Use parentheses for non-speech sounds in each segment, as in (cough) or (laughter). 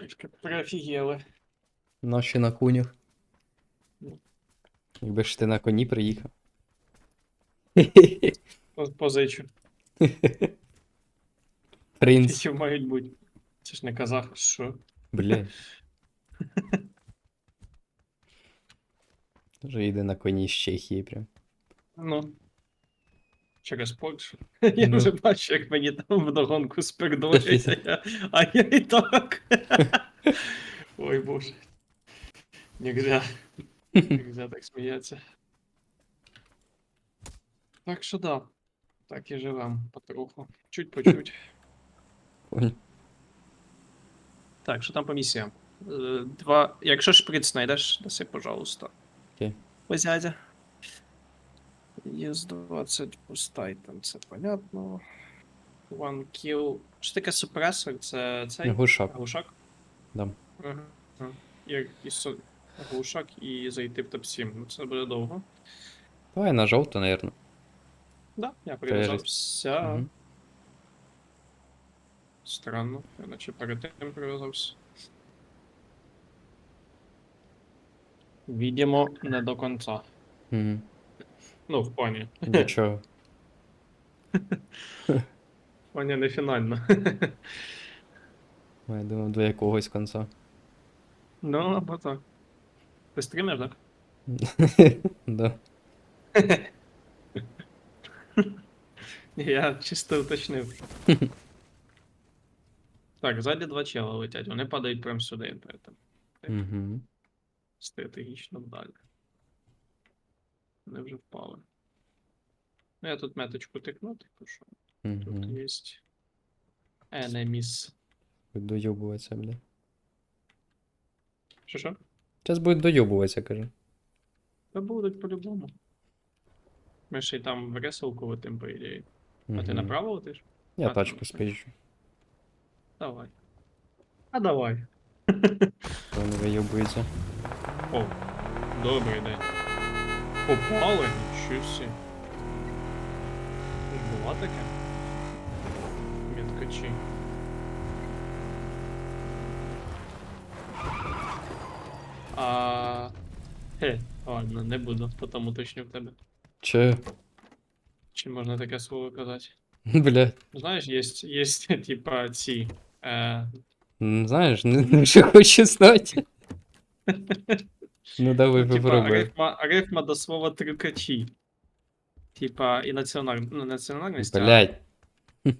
Трішки Проофігели. Наші на конях. Ну. Якби ж ти на коні приїхав. Поз- Позичу. Принц. Які мають бути. Це ж не казах, що. Бля. (laughs) Вже йде на коні з Чехії прям. Ну через Польщу. (laughs) Я Ну. вже бачу, як мені там вдогонку спирдолять, а я, а і так. (laughs) Ой боже. Нельзя. (laughs) Нельзя так сміятися. Так що да. Так і живем потроху. Чуть по чуть. Понял. Так, що там по місіям? Е, Два. Якщо шприц знайдеш, даси, пожалуйста. Окей. Озядя. Е, ЄС-20 пустай, там це понятно. One kill. Що таке супресор? Це цей? Глушак. Глушак? Да. Ага. І, і, со- глушак і зайти в топ-7. Ну це буде довго. Давай на жовту, наверное. Да, я прив'язався. Мгм. Странно, я наче перед тим прив'язався. Відімо не до конца. Мгм. Ну, в плані. Для чого? В плані не фінально. Я думав, до якогось кінця. ну, або так. Ти стрімер, так? (laughs) Да. Я чисто уточнив. так, ззаді два чела летять, вони падають прямо сюди, Угу. стратегічно вдалі. Вони вже впали. Ну, я тут меточку тикну, типу, що тут Угу. є enemies. Будуть доєбуватися, бля. Що що? Зараз будуть доєбуватися, каже. Та будуть по-любому. Ми ще й там в реселку летим, по ідеї. А ти Мгм. направо летиш? Я А, тачку спіжу. Давай. А давай. То не вийобується. О, добрий день. Попали? Нічого сі. Була таке? Міткачі. А. Хе, ладно, не буду, потім уточню в тебе. Че? Чи можна таке слово казати? (laughs) Бля. Знаєш, є, є типа ці. Е, Знаєш, не, не хочу знати. (laughs) Ну давай ну, типа, попробуй. рифма, рифма до слова трюкачі. Типа, і національ... ну, національність. Блять, (laughs)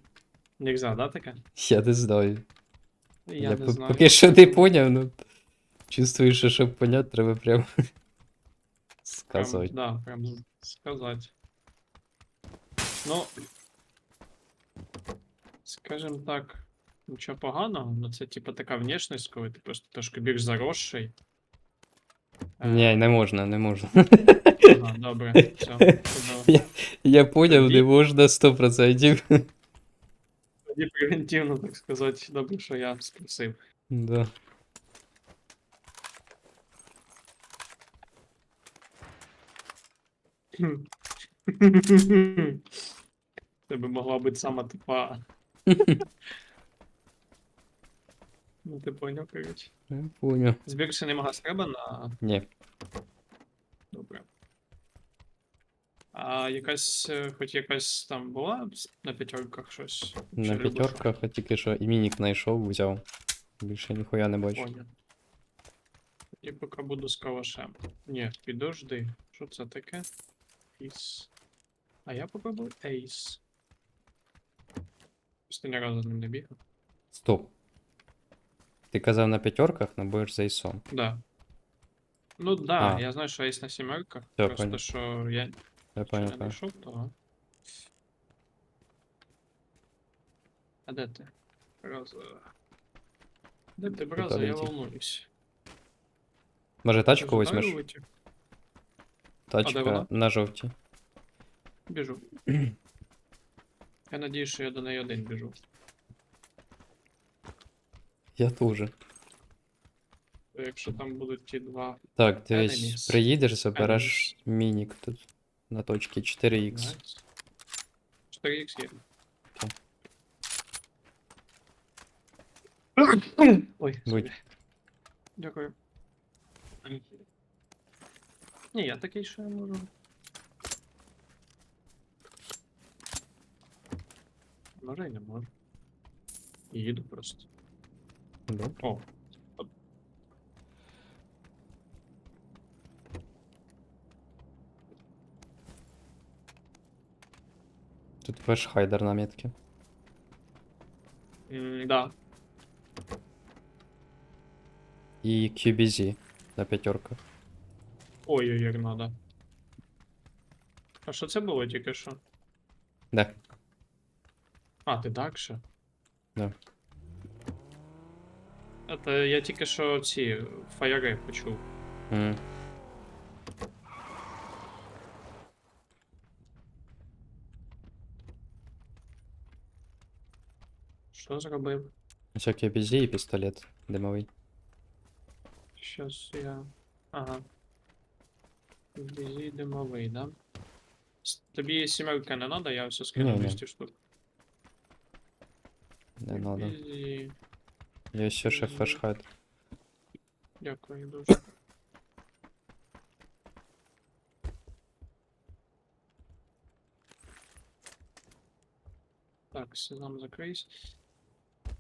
Нельзя, да, таке? я не знаю. Я, Я, не по- знаю. поки що не поняв, ну. Чувствую, що щоб понять, треба прям (laughs) Прям, сказати. да, прям сказати. Ну. Скажем так, нічого поганого, ну це типа така внешність, коли ти просто трошки більш заросший. Е, Ні, не можна, не можна. Ага, добре, (laughs) все. чудово. Я поняв, не можна 100%. Тоді превентивно, так сказати, добре, що я спросив. Да. Це би могла бути сама тупа. (laughs) Ну, ти поняв, коротше. Я поняв. Збільше нема треба на. Ні. Добре. А якась, е, хоч якась там була на п'ятерках щось? Чи На любиш? п'ятерках я тільки що іменник знайшов, взяв. Більше ніхуя не бачу. Поняв. І поки буду з калашем. Ні, підожди. Що це таке? Іс. А я попробую ейс. Просто ні разу з ним не бігав. Стоп. Ти казав на п'ятерках, но будеш за ісом. Да. Ну да, А. я знаю, що ейс на сімерках. Всё, просто понял. що я Я ще понял, не понял. знайшов того. А де ти? Браза. Де ти, браза? Я летів. волнуюсь. Може Ти тачку ж ударив візьмеш? летів? Тачка вона? на жовтій. Біжу. (clears throat) Я надію, що я до неї один біжу. Я теж. То Якщо там будуть ті два. Так, дивись, Enemies. приїдеш, забереш мінік тут на точці 4х. Nice. 4х є. Окей. Ой, Будь. сорі. Дякую. Ні, я такий, що я можу. Може і не можу. Їду просто. Да. О. Тут ваш хайдер на метке. М, Да. І QBZ на п'ятерках. Ой-ой, як надо. А що це було тільки що? Де? А, ти так ще? Да. Це я тільки що ці фаєри почув. М. Що зробив? Ось QBZ і пістолет димовий. Щас я. Ага. Візі димовий, да? С- Тобі сімерка не надо, я все скину Ні-ні. 200 штук. Не надо. Візі. Є ще ще Мгм. флеш хайдер. Дякую дуже. Так, сезам закрийсь.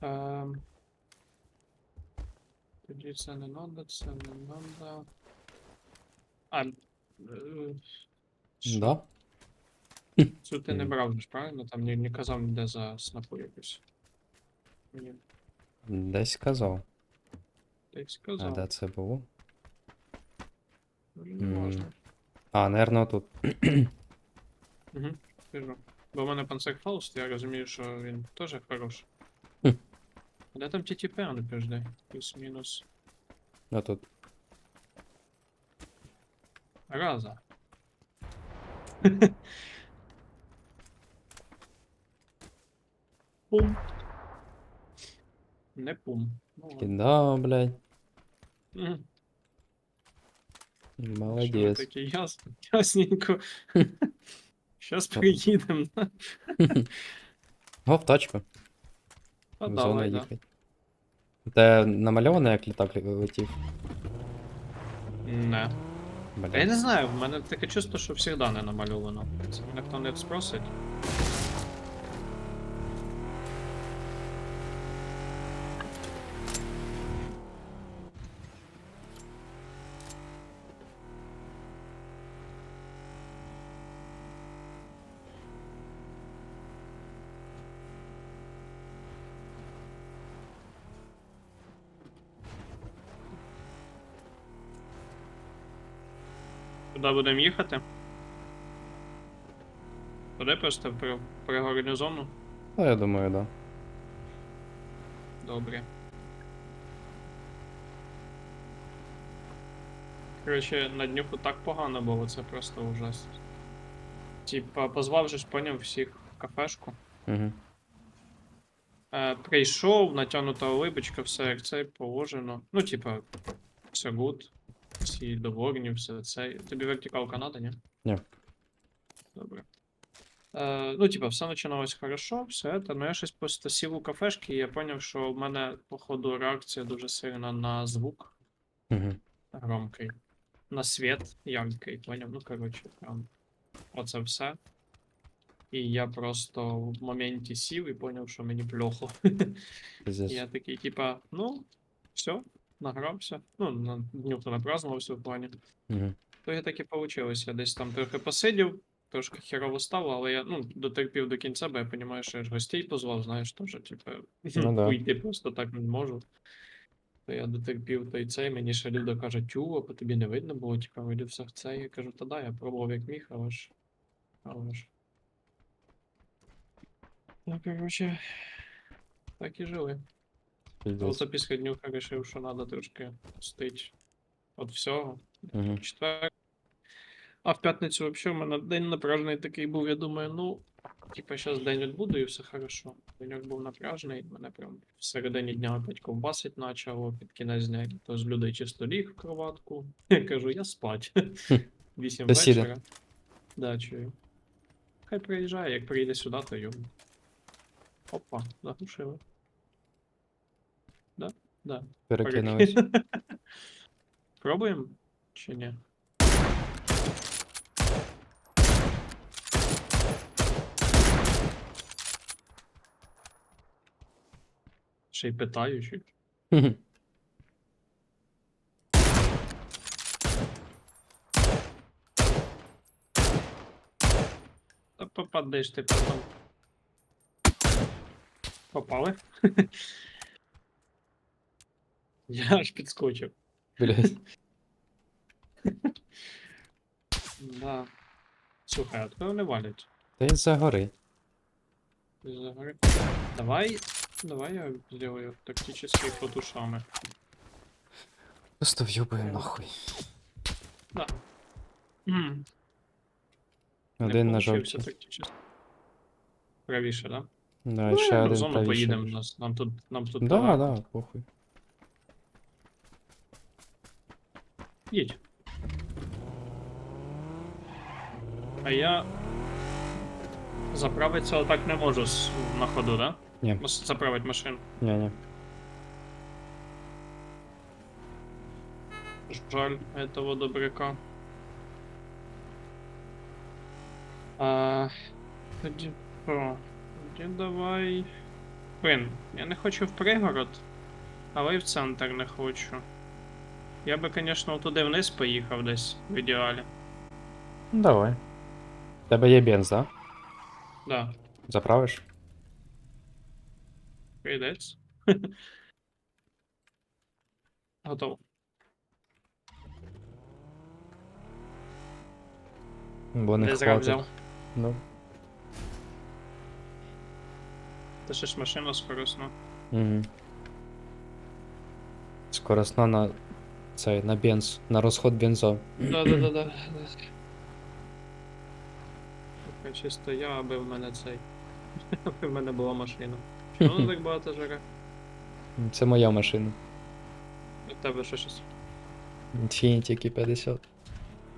Ем... Тоді це не надо, це не надо. А. е, що? Да? Цю ти не Мгм. брав, же ж, правильно? Там не, не казав ніде за снапу якусь. Ні, Десь казав. ти А сказав. де це було? Не М. важно. А, наверно, тут. (clears throat) Угу, скажу. Бо в мене панцер Фауст, я розумію, що він теж хороший. Хм. Де там тіпи, а не пижди? Плюс-мінус. А тут. Раза. (laughs) Пум. Не пум. Ну, ладно. Да, блядь. Мгм. Що ви Молодець. таке ясно, (laughs) ясненько. Щас приїдемо. Го (laughs) в тачку. А в зону давай, да. їхать. Намальовано, як літак лі- летів. Не. Та я Блядь. не знаю, в мене таке чувство, що завжди не намальовано. Це мене хто не спросить. Куди будемо їхати? Туди просто при, пригородню зону? Ну, я думаю, да. Добре. Коротше, на днюху так погано було, це просто ужас. Типа, позвав же ж поняв всіх в кафешку. Угу. Е, прийшов, натягнута улибочка, все як це положено. Ну, типа, все гуд. Всі довольні, все це. Тобі вертикалка надо, ні? Ні. Добре. Е, ну, типа, все починалось хорошо, все це. Ну я щось просто сів у кафешки, і я зрозумів, що в мене, походу, реакція дуже сильна на звук Угу. громкий. На світ яркий, поняв? Ну, коротше, прям. Оце все. І я просто в моменті сів і зрозумів, що мені плохо. (laughs) Я такий, типа, ну, все, награвся. Ну, на дню то напразднувався в плані. Угу. То і так і вийшло. Я десь там трохи посидів, трошки херово стало, але я ну, дотерпів до кінця, бо я розумію, що я ж гостей позвав, знаєш, теж, типу, Ну да. уйти просто так не можу. То я дотерпів той цей, мені ще Люда каже, тю, а по тобі не видно було, типу, вийду все в це. Я кажу, та да, я пробував як міг, але ж. Але ж. Ну, коротше, так і жили. Пиздец. Але після днюха вирішив, що треба трошки стить від всього. Угу. Четвер. А в п'ятницю взагалі в мене день напряжений такий був. Я думаю, ну, типа, зараз день відбуду і все хорошо. Деньок був напряжений, мене прям в середині дня опять ковбасить почало, під кінець дня, то з людей чисто ліг в кроватку. (laughs) Я кажу, я спать. Вісім вечора. Да, чую. Хай приїжджає, як приїде сюди, то йому. Опа, заглушили. Да. Перекинулись. (laughs) Пробуємо? Чи ні? Ще й питаючи. Та попадеш ти потом. Попали? (laughs) Я аж підскочив. Блядь. (laughs) Да. Слухай, а тебе вони валять. Та й загори. Из-за горы. Давай, давай я сделаю тактические под ушами. Просто в'юбуємо нахуй. Да. М, Один на жовтій. тактически. Правіше, да? Да, Ну, ще в один зону правіше. поїдемо, нас, нам тут, нам тут Да, да, похуй. Їдь. А я заправиться отак не можу з- на ходу, да? Ні. Мас- Заправить машину. Ні-ні. Жаль этого добряка. А, тоді що? Тоді давай. Блин, я не хочу в пригород, але й в центр не хочу. Я би, звісно, туди вниз поїхав десь в ідеалі. Ну давай. В Тебе є бенз, да? Да, Заправиш? прийдеться. (laughs) Готово. Бо не хватить. взяв. Ну. Та ще ж машина скоросна. Угу. Скоросна на цей, на бенз, на розход бензо. Да-да-да-да. Така чисто я, аби в мене цей. (laughs) Аби в мене була машина. Чому воно так багато жере? Це моя машина. У тебе що щось? Infiniti Q50.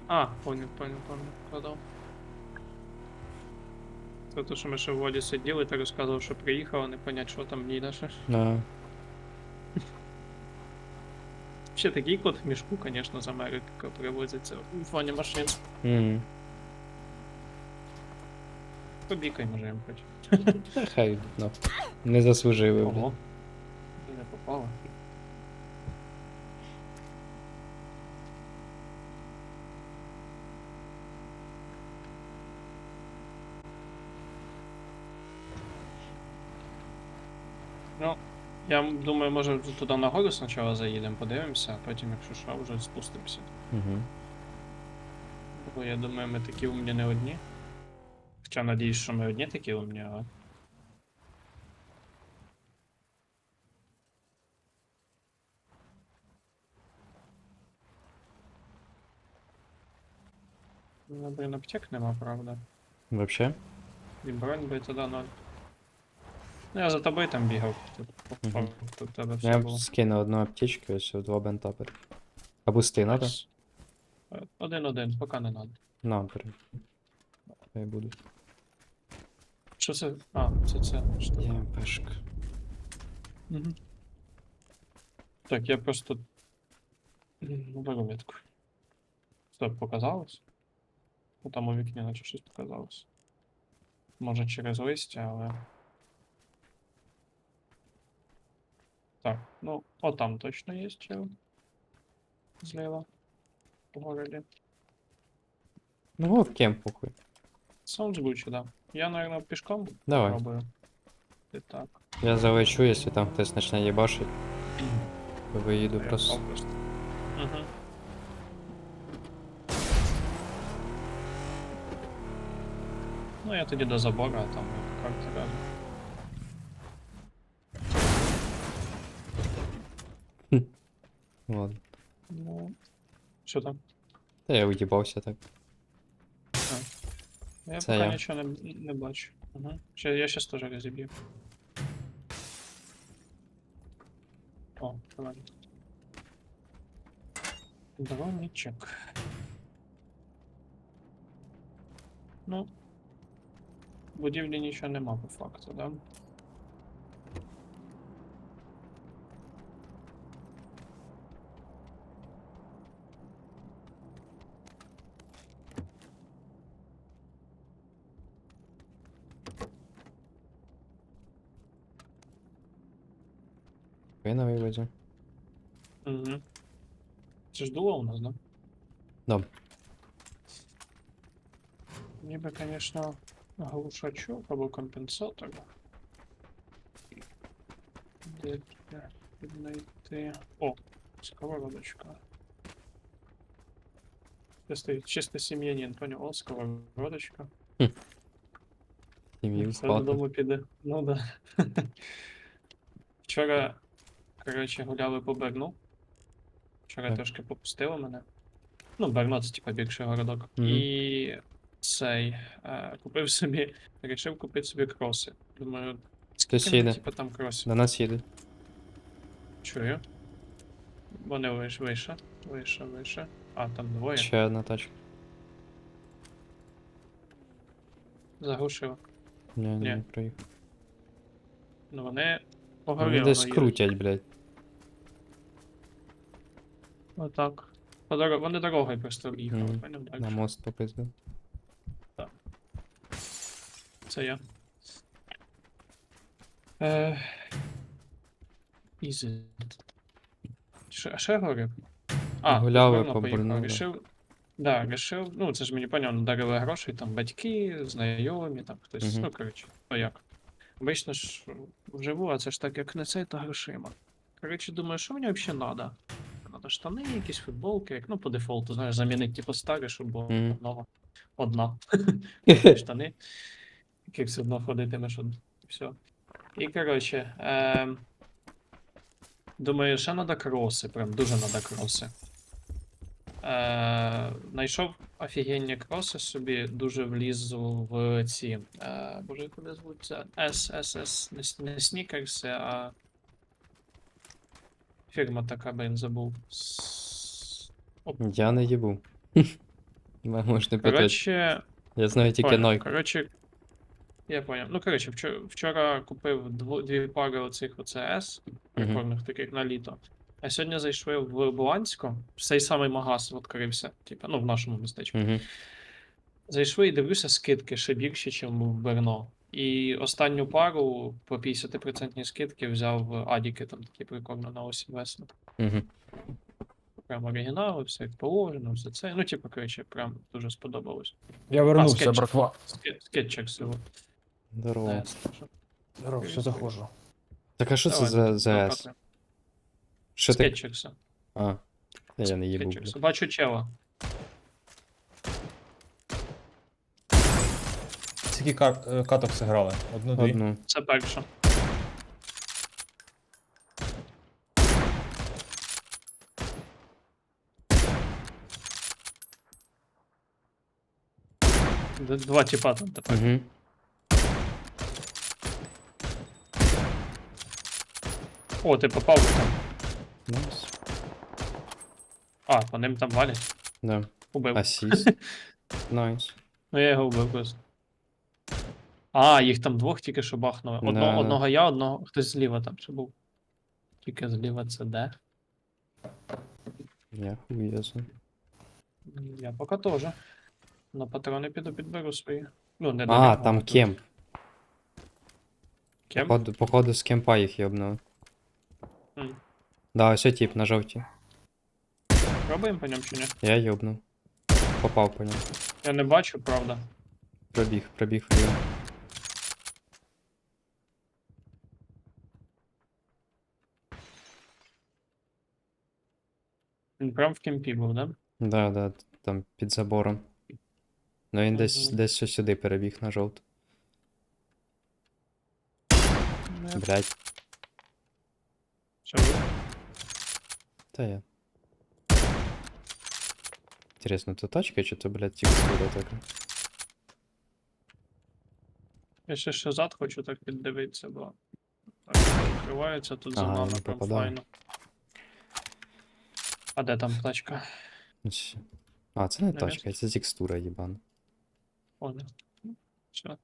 А, понял, понял, понял. Продав. Це те, що ми ще в воді сиділи, ти розказував, що приїхав, а не понять, що там їдеш. А, Ще такий кот в мішку, звісно, з Америки привозиться в фоні машин. угу. Побікай, може, їм хоч. Хай, ну. Не заслужили. Ого. Не попало. Ну, я думаю, може туди на гору спочатку заїдемо, подивимося, а потім, якщо що, вже спустимося. Угу. Бо я думаю, ми такі умні не одні. Хоча надіюсь, що ми одні такі умні, але. Ну, блин, аптек нема, правда. Вообще? І бронь би туди ноль. Ну, я за тобою там бігав. Тут, Мгм. тут в тебе все Я було. скину одну аптечку, ось два бента пер. А бусти надо? Найс. Е, Один-один, поки не надо. На, бери. Хай буду. Що це? А, це це. Що? Є МПшка. Угу. Так, я просто. М, Беру метку. Стоп, показалось? Ну там у вікні наче щось показалось. Може через листя, але. Так, ну, о там точно є чел. Зліва. В городі. Ну, го в кем похуй. Sounds good, да. Я, наверное, пішком Давай. пробую. І так. Я залечу, якщо там хтось почне їбашить, то виїду Я просто. впав просто. Угу. Ну, я тоді до забора, а там як карти разом. Ладно. Ну. Що там? Та я уїбався так. Я Це поки я. нічого не, не бачу. Угу. Ще, я щас теж розіб'ю. О, давай. Дроничок. Ну. В будівлі нічого нема по факту, да? тачки на вивозі. Угу. Це ж дуло у нас, да? Да. Ніби, конечно, глушачок або компенсатор. Де б знайти. О, сковородочка. Чисто, чисто сім'янин, поняв? О, сковородочка. Сім'ї Все впати. додому піде. Ну да. (laughs) Вчора, коротше, гуляли по Берну. Вчора Так. трошки попустило мене. Ну, Берно це типа більший городок. Мгм. І цей. Е, купив собі, вирішив купити собі кроси. Думаю, скільки типа там кросів? До нас їде. Чую. Вони виш, вище, вище, вище. А, там двоє. Ще одна тачка. Заглушив. Ні, ні, Ні. не проїхав. Ну вони Вони десь крутять, блядь. Отак. По дорог... Вони дорогою просто об'їхали, Мгм. поняв? На мост попиздив. це я. Е... Ізі. Що, а що я говорив? А, Гуляли Брно по. Да. Рішив, да, рішив, ну це ж мені понятно, дарили гроші, там батьки, знайомі, там хтось, Мгм. ну коротше, ну як. Обично ж вживу, а це ж так як не цей, то грошима. Коротше, думаю, що мені взагалі треба? Надо штани, якісь футболки, як ну по дефолту, знаєш, замінити типу старе, щоб було Мгм. одного. Одна. (laughs) штани, яких все одно ходитимеш од... все. І коротше, ем... думаю, ще треба кроси, прям дуже треба кроси. Е, Найшов офігенні кроси собі, дуже влізу в ці. Е, боже, як вони звуться? SSS, не, не снікерси, а. Фірма така, блін, забув. С- Оп. Я не їбу. (laughs) Мене можна питати. Коротше, Я знаю тільки Понял. ноль. Коротше, я понял. Ну, коротше, вчора, вчора купив дво, дві пари оцих ОЦС, прикольних таких на літо. А сьогодні зайшли в Буланську, цей самий магаз відкрився, типу, ну, в нашому містечку. Угу. Зайшли і дивлюся скидки ще більші, ніж в Берно. І останню пару по 50% скидки взяв в Адіки, там такі прикольно на осінь весну. Угу. Прям оригінали, все як положено, все це. Ну, типу, коротше, прям дуже сподобалось. Я вернувся, скетч. братва. Ски- Скетчик всього. Здорово. Е. Здорово, все заходжу. Так а що це за ЗС? Що ти? Скетчикса. А. Я не їбу, Скетчикса. Бачу чела. Скільки кар... е, каток зіграли? Одну-дві? Одну. Це перша. Д- Два типа там тепер. Угу. О, ти попав там. Найс. А, по ним там валять. Да. Убив. Асіст. (laughs) Найс. Ну я його вбив просто. А, їх там двох тільки що бахнули. Одно, Да. Одного я, одного. Хтось зліва там ще був. Тільки зліва це де? Я хуєзу. М, Я поки теж. На патрони піду підберу свої. Ну, не А, добігав, там тут. кемп. Кем? Походу, походу з кемпа їх йобнули. М. Да, ось тип на жовтій. Пробуємо по ньому чи ні? Я йобнув. Попав по ньому. Я не бачу, правда. Пробіг, пробіг вліво. Він прям в кемпі був, да? Да, да, там під забором. Ну він десь, десь ось сюди перебіг на жовту. Блять, Що ви? та я. Інтересно, то тачка чи то, блядь, текстура така? Я ще ще зад хочу так піддивитися, бо так відкривається тут за Ага, нами не прям файно. А де там тачка? А, це не тачка, це текстура, їбана. Понял. Все.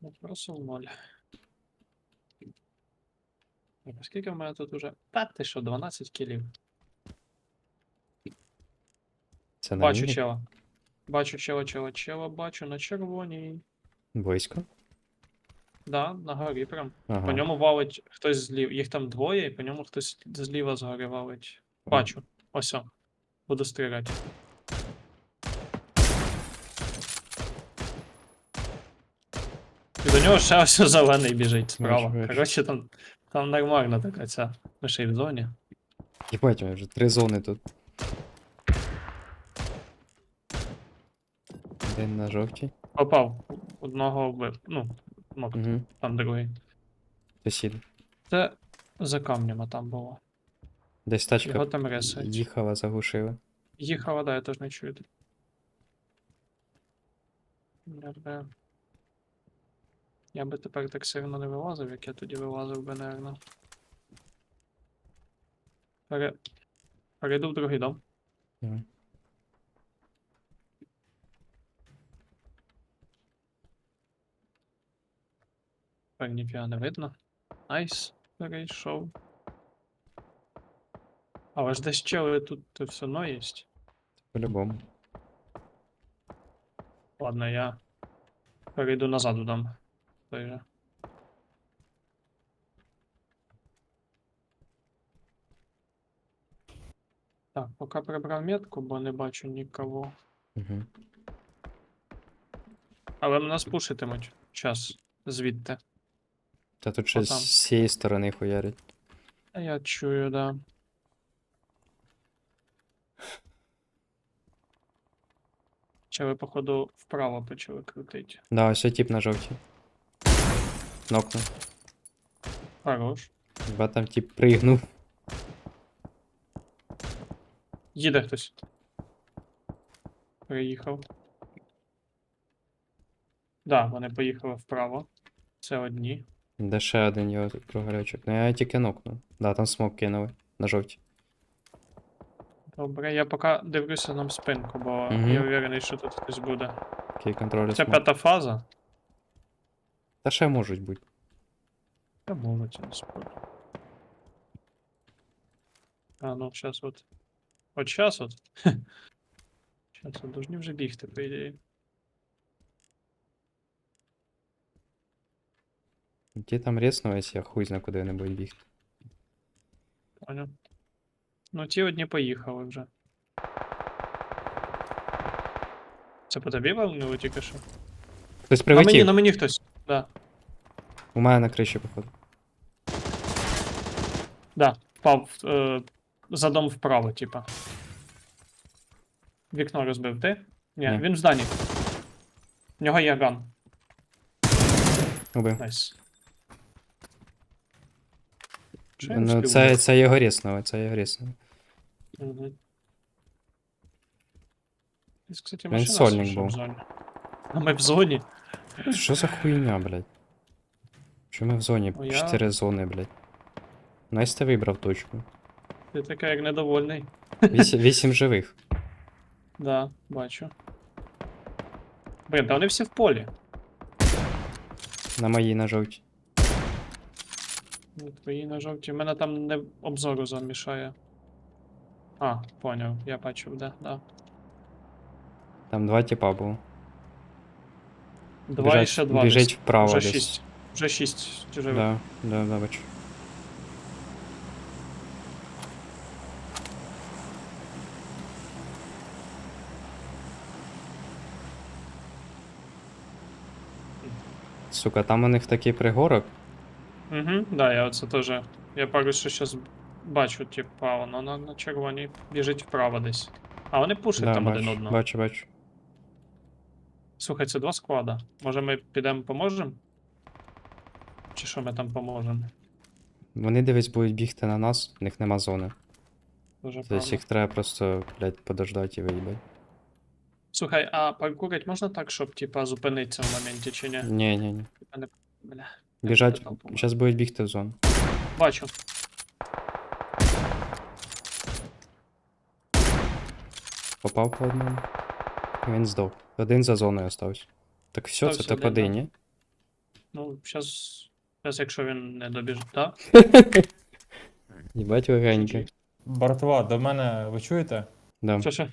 Вопросов ноль. Скільки в мене тут уже? Та ти що, 12 кілів. Це на Бачу міні? чела. Бачу чела, чела, чела, бачу на червоній. Близько. Да, на горі прям. По ньому валить хтось злів. Їх там двоє, і по ньому хтось зліва згори валить. Бачу. Ось. о. Буду стріляти. І до нього ще ось зелений біжить справа. бачу. Коротше, там, там нормально така ця. Ми ще й в зоні. Єбать, у мене вже три зони тут. Один на жовтій. Попав. Одного вбив. Ну, мок, Угу. там другий. Сусід. Це за камнем там було. Десь Його тачка там ресають. їхала, заглушила. Їхала, да, я теж не чую. Добре. Я би тепер так сильно не вилазив, як я тоді вилазив би, наверно. Пере... Перейду в другий дом. Давай. Так, ніфіга не видно. Найс, перейшов. Але ж десь чели тут все одно є. По-любому. Ладно, я перейду назад в дом. Той же. Так, поки прибрав метку, бо не бачу нікого. Угу. Але нас пушитимуть час звідти. Та тут ще Отам. з цієї сторони хуярять. А я чую, да. Чи ви, походу, вправо почали крутити. Да, ось тип на жовтій. Нокнув. Хорош. Ба там тип пригнув. Їде хтось. Приїхав. Да, вони поїхали вправо. Це одні. Де ще один його кругарячок. Ну я тільки нокнув. Да, там смок кинули. На жовтій. Добре, я поки дивлюся нам спинку, бо Мгм. я уверений, що тут хтось буде. Окей, контролю Це смок. п'ята фаза. Та ще можуть бути. Я можу це не спорю. А, ну, сейчас от. От сейчас от. Сейчас от должны вже бігти, по ідеї. Ті там ріснулись, я хуй зна куди вони будуть бігти. Понял. Ну, ті одні поїхали вже. Це по тобі валнуло тільки що? Хтось На мені, прилетів. на мені хтось. Да. У мене на криші, походу. Да, впав е, за дом вправо, типа. Вікно розбив ти? Ні, Ні. він в зданні. В нього є ган. Убив. Найс. Що Ну, це, це його ріснуло, це його. Мгм. Десь, кстати, Він машина сольник ще в був. зоні. А ми в зоні. Що за хуйня, блядь? Чому ми в зоні? Ну, я- Чотири зони, блядь. Настя вибрав точку. Ти така як недовольний. Вісім, вісім живих. (laughs) Да, бачу. Блін, та вони всі в полі. На моїй на жовтій. Твої на жовті. У мене там не обзору замішає. А, поняв, я бачив, де, да. Там два типа було. Два і ще два. біжить десь. вправо Вже десь. шість. Вже шість живих. Да, да, да, бачу. Сука, там у них такий пригорок. Угу, да, я оце теж. Я пару що зараз бачу, типа, воно на, на червоній біжить вправо десь. А вони пушать Да, там один одного. бачу, бачу. Слухай, це два склада. Може ми підемо поможемо? Чи що ми там поможемо? Вони дивись будуть бігти на нас, в них нема зони. Дуже Тобто їх треба просто, блядь, подождати і виїбати. Слухай, а паркурить можна так, щоб типа зупинитися в моменті чи ні? Ні, ні, ні. Бля. Біжать, зараз будуть бігти в зону. Бачу. Попав по одному. Він здох. Один за зоною остався. Так все, це Остався топ-1, один, ні? Ну, зараз. Зараз, якщо він не добіжить, так? (laughs) Їбать легеньке. Братва, до мене ви чуєте? Да. Що ще?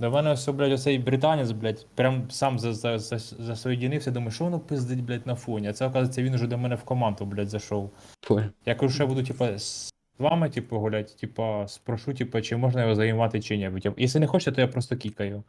До мене все, блядь, оцей британець, блядь, прям сам за, за, за, засоєдінився, думаю, що воно пиздить, блядь, на фоні. А це, оказується, він уже до мене в команду, блядь, зайшов. Понял. Я кажу, що я буду, типа, з вами, типу, гуляти, типа, спрошу, типа, чи можна його займати чи ні. Якщо не хочете, то я просто кікаю.